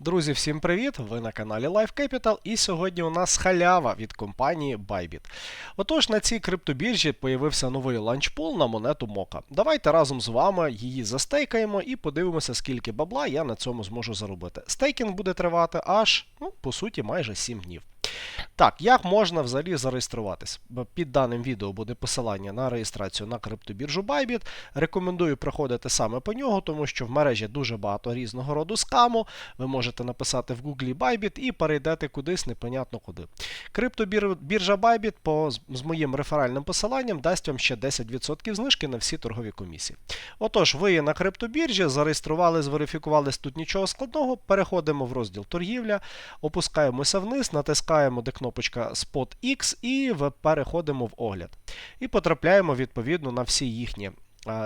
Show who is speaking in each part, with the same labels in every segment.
Speaker 1: Друзі, всім привіт! Ви на каналі Life Capital і сьогодні у нас халява від компанії Bybit. Отож, на цій криптобіржі появився новий ланчпул на монету Мока. Давайте разом з вами її застейкаємо і подивимося, скільки бабла я на цьому зможу заробити. Стейкінг буде тривати аж, ну, по суті, майже 7 днів. Так, як можна взагалі зареєструватись? Під даним відео буде посилання на реєстрацію на криптобіржу Bybit. Рекомендую проходити саме по нього, тому що в мережі дуже багато різного роду скаму. Ви можете написати в Google Bybit і перейдете кудись, непонятно куди. Криптобіржа Bybit по, з моїм реферальним посиланням дасть вам ще 10% знижки на всі торгові комісії. Отож, ви на криптобіржі, зареєстрували, зверифікувались тут нічого складного. Переходимо в розділ торгівля, опускаємося вниз, натискаємо, де кнопочка Spot X і переходимо в огляд. І потрапляємо відповідно на всі їхні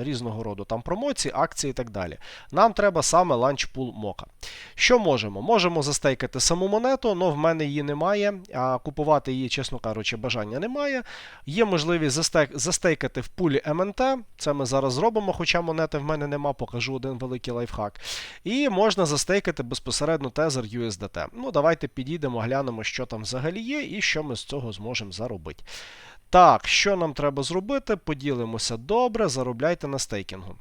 Speaker 1: різного роду там промоції, акції і так далі. Нам треба саме ланчпул мока. Що можемо? Можемо застейкати саму монету, але в мене її немає. А купувати її, чесно кажучи, бажання немає. Є можливість застейк- застейкати в пулі МНТ. Це ми зараз зробимо, хоча монети в мене нема, покажу один великий лайфхак. І можна застейкати безпосередньо тезер USDT. Ну, давайте підійдемо, глянемо, що там взагалі є, і що ми з цього зможемо заробити. Так, що нам треба зробити? Поділимося добре, заробляйте на стейкінгу.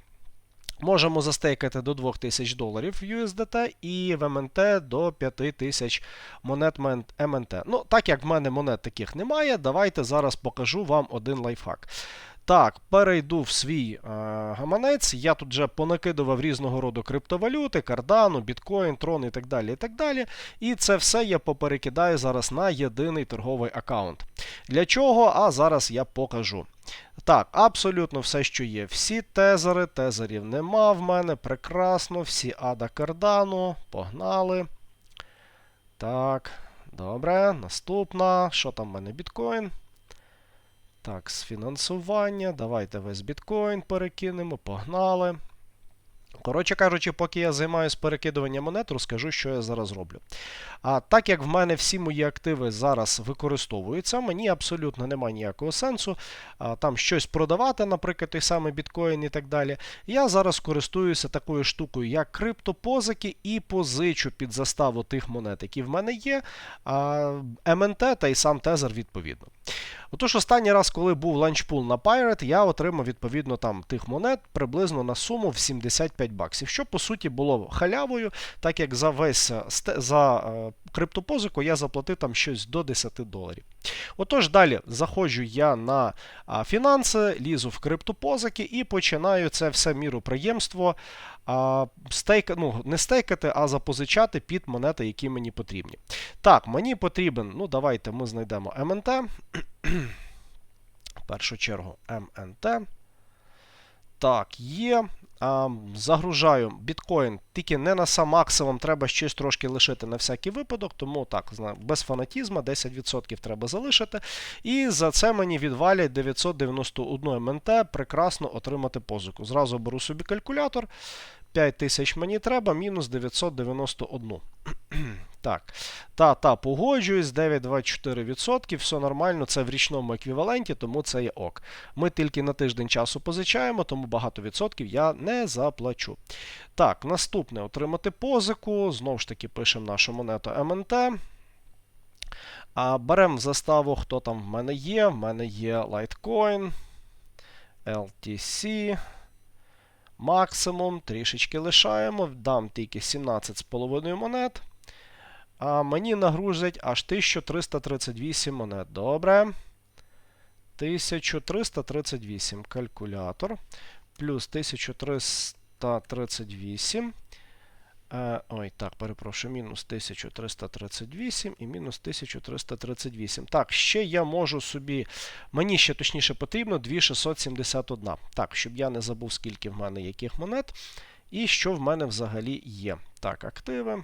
Speaker 1: Можемо застейкати до 2000 доларів USDT і в МНТ до 5000 монет МНТ. Ну, так як в мене монет таких немає, давайте зараз покажу вам один лайфхак. Так, перейду в свій е, гаманець. Я тут вже понакидував різного роду криптовалюти, кардану, біткоін, трон і так далі. І так далі. І це все я поперекидаю зараз на єдиний торговий аккаунт. Для чого? А зараз я покажу. Так, абсолютно все, що є. Всі тезери, тезерів нема в мене. Прекрасно, всі ада кардану. Погнали. Так, добре. Наступна. Що там в мене біткоін? Так, з фінансування. Давайте весь біткоін перекинемо. Погнали. Коротше кажучи, поки я займаюся перекидуванням монет, розкажу, що я зараз роблю. А так як в мене всі мої активи зараз використовуються, мені абсолютно немає ніякого сенсу а, там щось продавати, наприклад, той самий біткоін і так далі. Я зараз користуюся такою штукою, як криптопозики, і позичу під заставу тих монет, які в мене є, а, МНТ та й сам тезер відповідно. Отож, останній раз, коли був ланчпул на Pirate, я отримав відповідно там тих монет приблизно на суму в 75 баксів, що по суті було халявою, так як за весь е, за е, криптопозику я заплатив там щось до 10 доларів. Отож, далі заходжу я на фінанси, лізу в криптопозики і починаю це все міроприємство а, стейка, ну, не стейкати, а запозичати під монети, які мені потрібні. Так, мені потрібен, ну давайте ми знайдемо МНТ. В першу чергу МНТ. Так, є. Загружаю біткоін тільки не на сам максимум, треба щось трошки лишити на всякий випадок, тому так, без фанатізму 10% треба залишити. І за це мені відвалять 991 МНТ, прекрасно отримати позику. Зразу беру собі калькулятор. 5000 мені треба, мінус 991. Так, та, та, погоджуюсь, 9,24%, все нормально, це в річному еквіваленті, тому це є ок. Ми тільки на тиждень часу позичаємо, тому багато відсотків я не заплачу. Так, наступне отримати позику. Знову ж таки, пишемо нашу монету МНТ. А беремо заставу, хто там в мене є. В мене є Litecoin, LTC. Максимум, трішечки лишаємо, дам тільки 17,5 монет. А мені нагрузять аж 1338 монет. Добре. 1338 калькулятор. Плюс 1338. Е, ой, так, перепрошую, мінус 1338 і мінус 1338. Так, ще я можу собі. Мені ще точніше потрібно 2671. Так, щоб я не забув, скільки в мене яких монет. І що в мене взагалі є. Так, активи.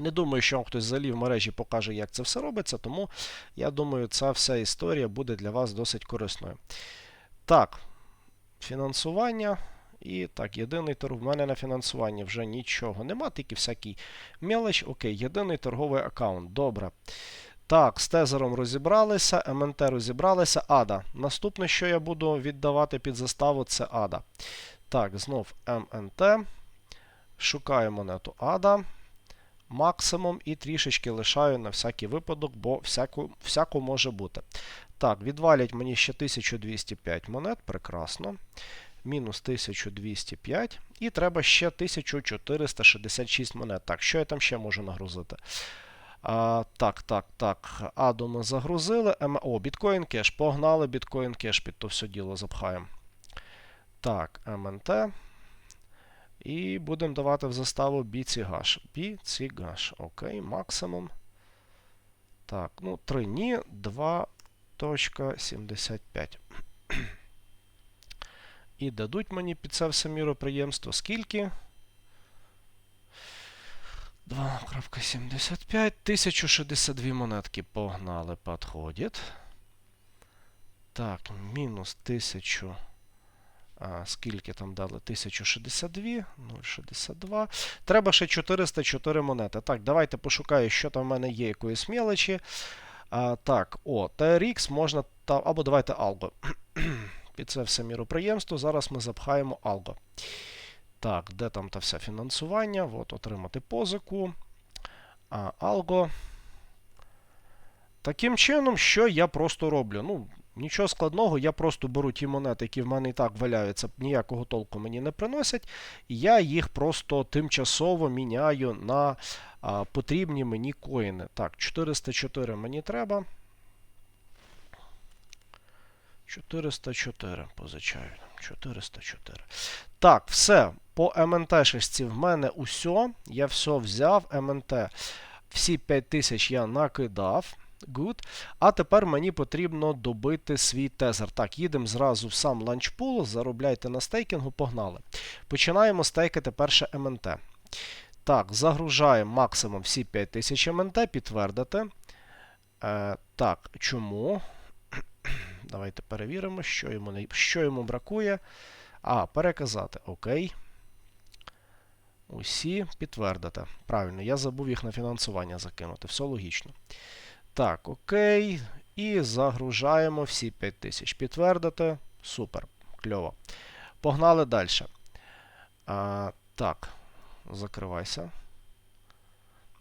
Speaker 1: Не думаю, що вам хтось взагалі в мережі покаже, як це все робиться, тому я думаю, ця вся історія буде для вас досить корисною. Так, фінансування. І так, єдиний торг. В мене на фінансуванні вже нічого нема, тільки всякий мелоч. Окей, єдиний торговий аккаунт. Добре. Так, з тезером розібралися, МНТ розібралися. Ада. Наступне, що я буду віддавати під заставу, це Ада. Так, знов МНТ. Шукаю монету Ада. Максимум і трішечки лишаю на всякий випадок, бо всяку, всяко може бути. Так, відвалять мені ще 1205 монет. Прекрасно. Мінус 1205. І треба ще 1466 монет. Так, що я там ще можу нагрузити? А, так, так, так. Аду загрузили. О, біткоін кеш. Погнали біткоін кеш під то все діло запхаємо. Так, МНТ. І будемо давати в заставу біцігаш. Біцігаш. Окей, максимум. Так, ну 3 ні, 2.75. І дадуть мені під це все міроприємство. Скільки? 2.75. 1062 монетки погнали, підходить. Так, мінус 1000. Скільки там дали? 1062, 0,62. Треба ще 404 монети. Так, давайте пошукаю, що там в мене є якоїсь мелочі. А, так, о, TRX можна. Та, або давайте Algo. Під це все міроприємство. Зараз ми запхаємо Algo. Так, де там та все фінансування? От, отримати позику. А, Algo. Таким чином, що я просто роблю? Ну, Нічого складного, я просто беру ті монети, які в мене і так валяються, ніякого толку мені не приносять. І я їх просто тимчасово міняю на а, потрібні мені коїни. Так, 404 мені треба. 404 позичаю. 404. Так, все. По МНТ-шечці в мене усе. Я все взяв. МНТ. Всі 5000 я накидав. Good. А тепер мені потрібно добити свій тезер. Так, їдемо зразу в сам ланчпул, заробляйте на стейкінгу, погнали. Починаємо стейкати перше МНТ. Так, загружаємо максимум всі 5000 МНТ, підтвердити. Е, Так, чому? Давайте перевіримо, що йому, не... що йому бракує. А, переказати. Окей. Усі підтвердити. Правильно, я забув їх на фінансування закинути. Все логічно. Так, окей. І загружаємо всі 5000. Підтвердити. Супер. Кльово. Погнали далі. А, Так, закривайся.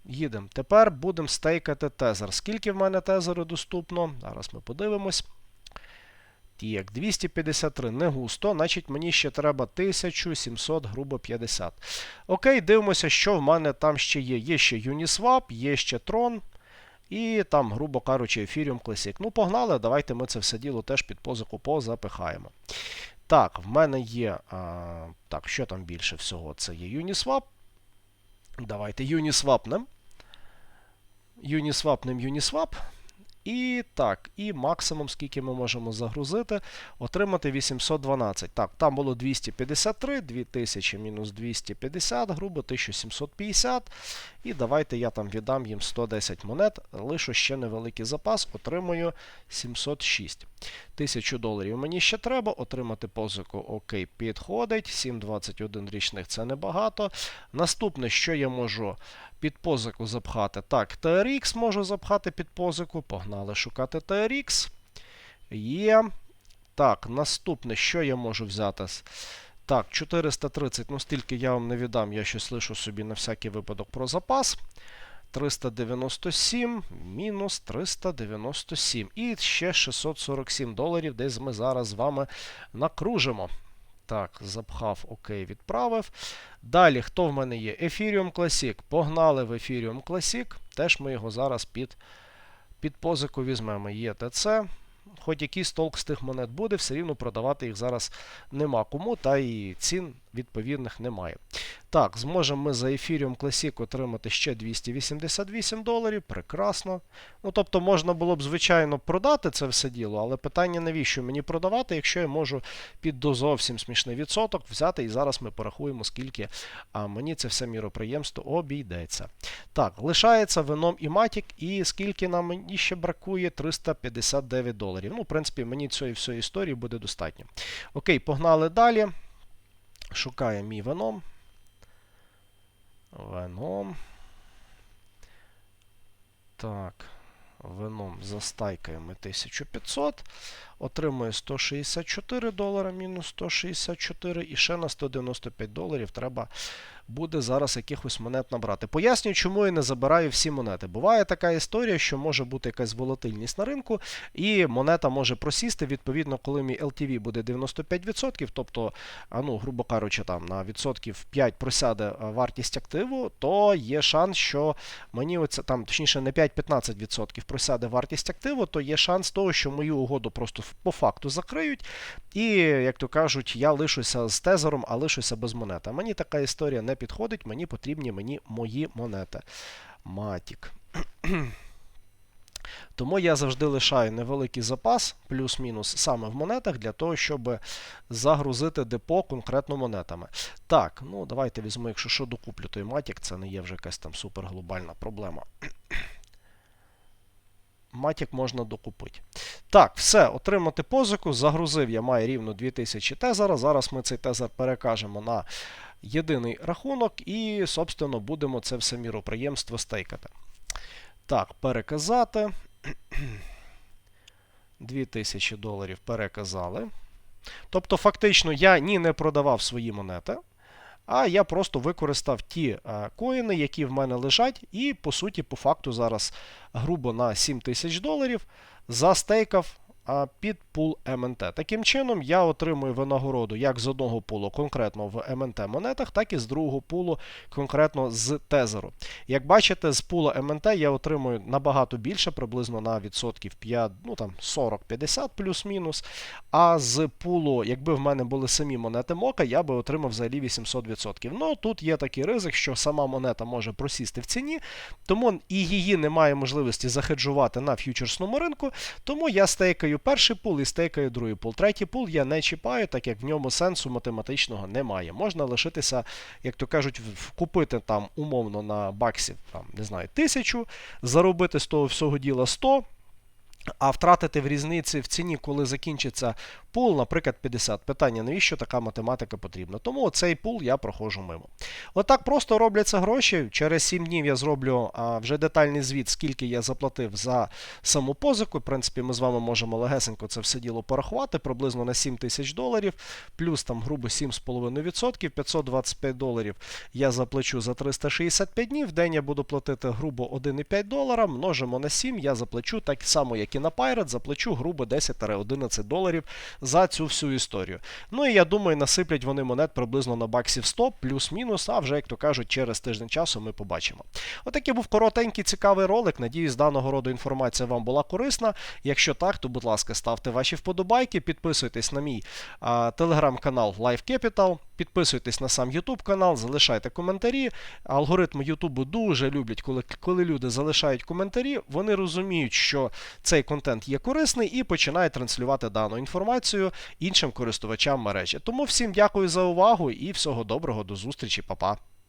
Speaker 1: Їдемо. Тепер будемо стейкати тезер. Скільки в мене тезеру доступно? Зараз ми подивимось. Так, 253 не густо, значить мені ще треба 1700, грубо 50. Окей, дивимося, що в мене там ще є. Є ще Uniswap, є ще Tron. І там, грубо кажучи, Ethereum Classic. Ну, погнали, давайте ми це все діло теж під позику позапихаємо. Так, в мене є. А, Так, що там більше всього? Це є Uniswap. Давайте Uniswap. Uniswap, Uniswap. І так, і максимум, скільки ми можемо загрузити, отримати 812. Так, там було 253, 2000 мінус 250, грубо 1750. І давайте я там віддам їм 110 монет, лишу ще невеликий запас, отримую 706. 1000 доларів мені ще треба, отримати позику окей, підходить. 7,21 річних це небагато. Наступне, що я можу під позику запхати. Так, TRX можу запхати під позику. Погнали шукати TRX. Є. Так, наступне, що я можу взяти? Так, 430, ну стільки я вам не віддам, я щось лишу собі на всякий випадок про запас. 397 мінус 397. І ще 647 доларів, десь ми зараз з вами накружимо. Так, запхав, окей, відправив. Далі, хто в мене є? Ethereum Classic. Погнали в Ethereum Classic. Теж ми його зараз під під позику візьмемо. Є. Хоч якийсь толк з тих монет буде, все рівно продавати їх зараз нема кому, та і цін відповідних немає. Так, зможемо ми за Ethereum Classic отримати ще 288 доларів. Прекрасно. Ну, тобто, можна було б, звичайно, продати це все діло, але питання, навіщо мені продавати, якщо я можу під до зовсім смішний відсоток взяти, і зараз ми порахуємо, скільки а, мені це все міроприємство обійдеться. Так, лишається вином і Matic, і скільки нам мені ще бракує? 359 доларів. Ну, в принципі, мені цієї всієї історії буде достатньо. Окей, погнали далі. Шукає мій веном. Веном. Так. Веном застайкаємо 1500. Отримує 164 долара, мінус 164. І ще на 195 доларів треба буде зараз якихось монет набрати. Пояснюю, чому я не забираю всі монети. Буває така історія, що може бути якась волатильність на ринку, і монета може просісти. Відповідно, коли мій LTV буде 95%, тобто, ну, грубо кажучи, там на відсотків 5 просяде вартість активу, то є шанс, що мені оце там, точніше, не 5-15% просяде вартість активу, то є шанс того, що мою угоду просто по факту закриють. І, як то кажуть, я лишуся з тезером, а лишуся без монети. Мені така історія не підходить, мені потрібні мені мої монети. Матік. Тому я завжди лишаю невеликий запас, плюс-мінус, саме в монетах, для того, щоб загрузити депо конкретно монетами. Так, ну давайте візьму, якщо що докуплю той матік, це не є вже якась там суперглобальна проблема. Матік можна докупити. Так, все, отримати позику. Загрузив я маю рівно 2000 тезера. Зараз ми цей тезер перекажемо на єдиний рахунок і, собственно, будемо це все міроприємство стейкати. Так, переказати. 2000 доларів переказали. Тобто, фактично, я ні не продавав свої монети, а я просто використав ті а, коїни, які в мене лежать, і, по суті, по факту, зараз грубо на 7000 доларів застейкав під пул МНТ. Таким чином, я отримую винагороду як з одного пулу конкретно в МНТ монетах, так і з другого пулу конкретно з тезеру. Як бачите, з пула МНТ я отримую набагато більше, приблизно на відсотків 5, ну там 40-50 плюс-мінус. А з пулу, якби в мене були самі монети Мока, я би отримав взагалі 800%. Ну тут є такий ризик, що сама монета може просісти в ціні, тому і її немає можливості захеджувати на ф'ючерсному ринку. Тому я стейкаю перший пул і стейкаю другий пул. Третій пул я не чіпаю, так як в ньому сенсу математичного немає. Можна лишитися, як то кажуть, купити там умовно на баксів, там, не знаю, тисячу, заробити з того всього діла 100. А втратити в різниці в ціні, коли закінчиться пул, наприклад, 50. Питання, навіщо така математика потрібна? Тому цей пул я проходжу мимо. Отак просто робляться гроші. Через 7 днів я зроблю вже детальний звіт, скільки я заплатив за саму позику. В принципі, ми з вами можемо легесенько це все діло порахувати, приблизно на 7 тисяч доларів, плюс там грубо 7,5%, 525 доларів я заплачу за 365 днів. В день я буду платити грубо 1,5 долара, множимо на 7, я заплачу так само, як і на Pirate, заплачу грубо 10-11 доларів за цю всю історію. Ну і я думаю, насиплять вони монет приблизно на баксів 100, плюс-мінус, а вже, як то кажуть, через тиждень часу ми побачимо. Отакий був коротенький, цікавий ролик. Надіюсь, даного роду інформація вам була корисна. Якщо так, то, будь ласка, ставте ваші вподобайки, підписуйтесь на мій телеграм-канал Life Capital, підписуйтесь на сам YouTube канал, залишайте коментарі. Алгоритми YouTube дуже люблять, коли, коли люди залишають коментарі, вони розуміють, що цей контент є корисний і починають транслювати дану інформацію іншим користувачам мережі. Тому всім дякую за увагу і всього доброго, до зустрічі, па-па.